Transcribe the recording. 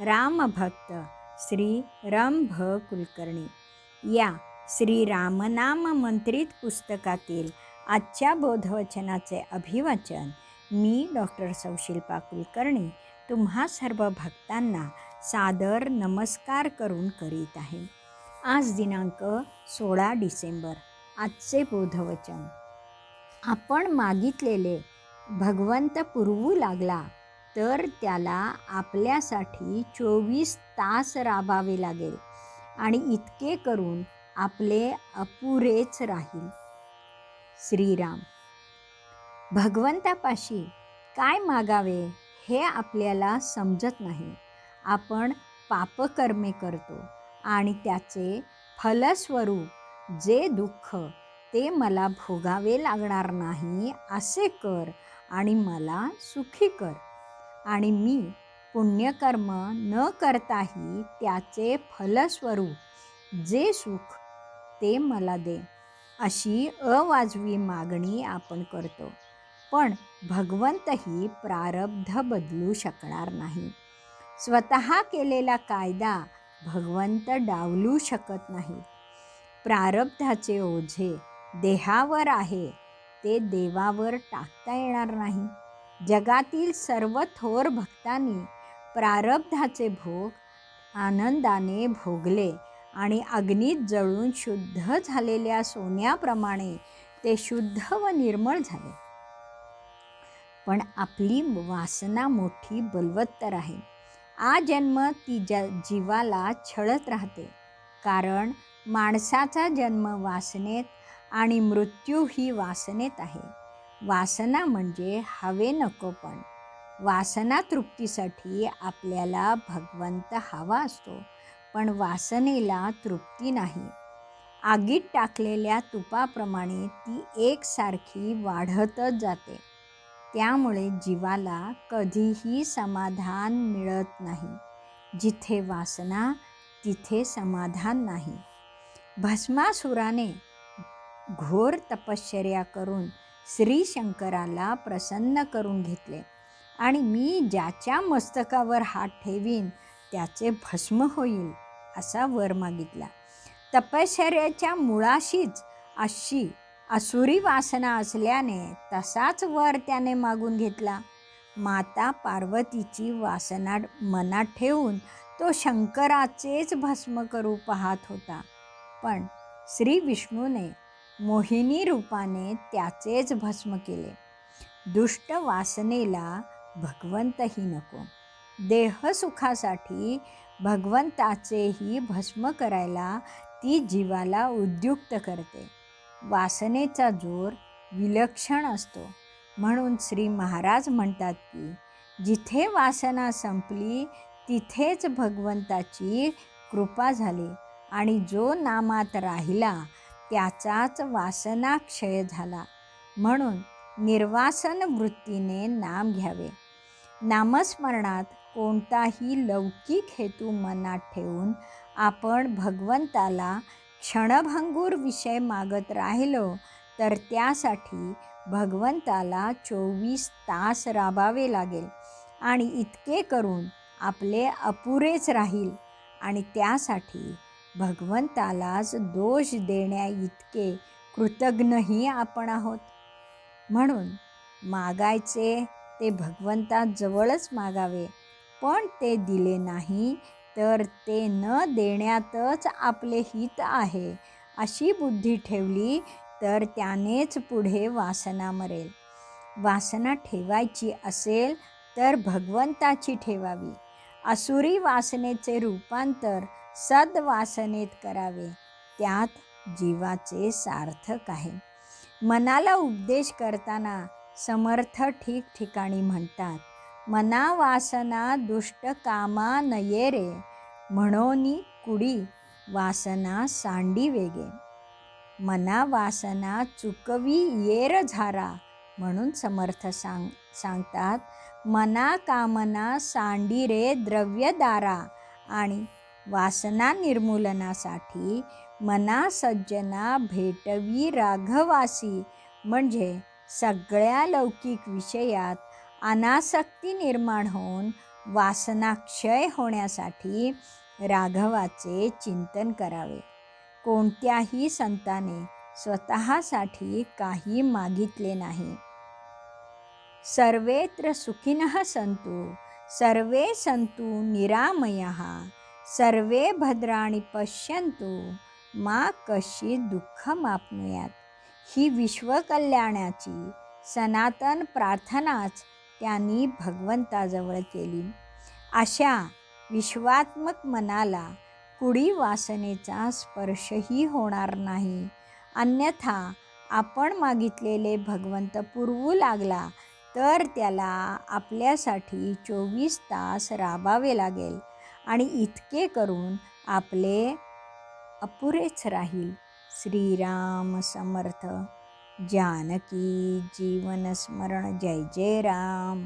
रामभक्त श्री रंभ कुलकर्णी या श्री रामनाम मंत्रित पुस्तकातील आजच्या बोधवचनाचे अभिवाचन मी डॉक्टर सौशिल्पा कुलकर्णी तुम्हा सर्व भक्तांना सादर नमस्कार करून करीत आहे. आज दिनांक सोळा डिसेंबर आजचे बोधवचन. आपण मागितलेले भगवंत पुरवू लागला. तर त्याला आपल्यासाठी चोवीस तास राबावे लागेल आणि इतके करून आपले अपुरेच राहील. श्रीराम भगवंतापाशी काय मागावे हे आपल्याला समजत नाही. आपण पापकर्मे करतो आणि त्याचे फलस्वरूप जे दुःख ते मला भोगावे लागणार नाही असे कर आणि मला सुखी कर. आणि मी पुण्यकर्म न करताही त्याचे फलस्वरूप जे सुख ते मला दे अशी अवाजवी मागणी आपण करतो. पण भगवंतही प्रारब्ध बदलू शकणार नाही. स्वतः केलेला कायदा भगवंत डावलू शकत नाही. प्रारब्धाचे ओझे देहावर आहे ते देवावर टाकता येणार नाही. जगातील सर्व थोर भक्तांनी प्रारब्धाचे भोग आनंदाने भोगले आणि अग्नीत जळून शुद्ध झालेल्या सोन्याप्रमाणे ते शुद्ध व निर्मळ झाले. पण आपली वासना मोठी बलवत्तर आहे. आ जन्म ती ज जीवाला छळत राहते. कारण माणसाचा जन्म वासनेत आणि मृत्यू ही वासनेत आहे. वासना म्हणजे हवे नको पण. वासना तृप्तीसाठी आपल्याला भगवंत हवा असतो पण वासनेला तृप्ती नाही. आगीत टाकलेल्या तुपाप्रमाणे ती एकसारखी वाढतच जाते. त्यामुळे जीवाला कधीही समाधान मिळत नाही. जिथे वासना तिथे समाधान नाही. भस्मासुराने घोर तपश्चर्या करून श्री शंकराला प्रसन्न करून घेतले. आणि मी ज्याच्या मस्तकावर हात ठेवीन त्याचे भस्म होईल असा वर मागितला. तपश्चर्याच्या मुळाशीच अशी असुरी वासना असल्याने तसाच वर त्याने मागून घेतला. माता पार्वतीची वासना मनात ठेवून तो शंकराचेच भस्म करू पाहत होता. पण श्री विष्णूने मोहिनी रूपाने त्याचेच भस्म केले. दुष्ट वासनेला भगवंतही नको. देहसुखासाठी भगवंताचेही भस्म करायला ती जीवाला उद्युक्त करते. वासनेचा जोर विलक्षण असतो. म्हणून श्री महाराज म्हणतात की जिथे वासना संपली तिथेच भगवंताची कृपा झाली आणि जो नामात राहिला त्याचाच वासना क्षय झाला. म्हणून निर्वासन वृत्तीने नाम घ्यावे. नामस्मरणात कोणताही लौकिक हेतू मनात ठेवून आपण भगवंताला क्षणभंगूर विषय मागत राहिलो तर त्यासाठी भगवंताला चोवीस तास राबावे लागेल आणि इतके करून आपले अपुरेच राहील आणि त्यासाठी भगवंतालाच दोष देण्या इतके कृतज्ञही आपण आहोत. म्हणून मागायचे ते भगवंताजवळच मागावे. पण ते दिले नाही तर ते न देण्यातच आपले हित आहे अशी बुद्धी ठेवली तर त्यानेच पुढे वासना मरेल. वासना ठेवायची असेल तर भगवंताची ठेवावी. असुरी वासनेचे रूपांतर सद्वासनेत करावे. त्यात जीवाचे सार्थक आहे. मनाला उपदेश करताना समर्थ ठिकठिकाणी म्हणतात मना वासना दुष्ट कामा नये रे म्हणून कुडी वासना सांडी वेगे. मना वासना चुकवी येर झारा म्हणून समर्थ सांग सांगतात मना कामना सांडी रे द्रव्यदारा आणि वासना निर्मूलनासाठी मना सज्जना भेटवी राघवासी. म्हणजे सगळ्या लौकिक विषयात अनासक्ती निर्माण होऊन वासनाक्षय होण्यासाठी राघवाचे चिंतन करावे. कोणत्याही संताने स्वतःसाठी काही मागितले नाही. सर्वेत्र सुखिनः संतु सर्वे संतु निरामया. सर्वे भद्राणी पश्यंतु मा कशी दुःख मापनुयात ही विश्वकल्याणाची सनातन प्रार्थनाच त्यांनी भगवंताजवळ केली. अशा विश्वात्मक मनाला कुडी वासनेचा स्पर्शही होणार नाही. अन्यथा आपण मागितलेले भगवंत पुरवू लागला तर त्याला आपल्यासाठी चोवीस तास राबावे लागेल. आणि इतके करून आपले अपुरेच राहील. श्रीराम समर्थ. जानकी जीवनस्मरण जय जय राम.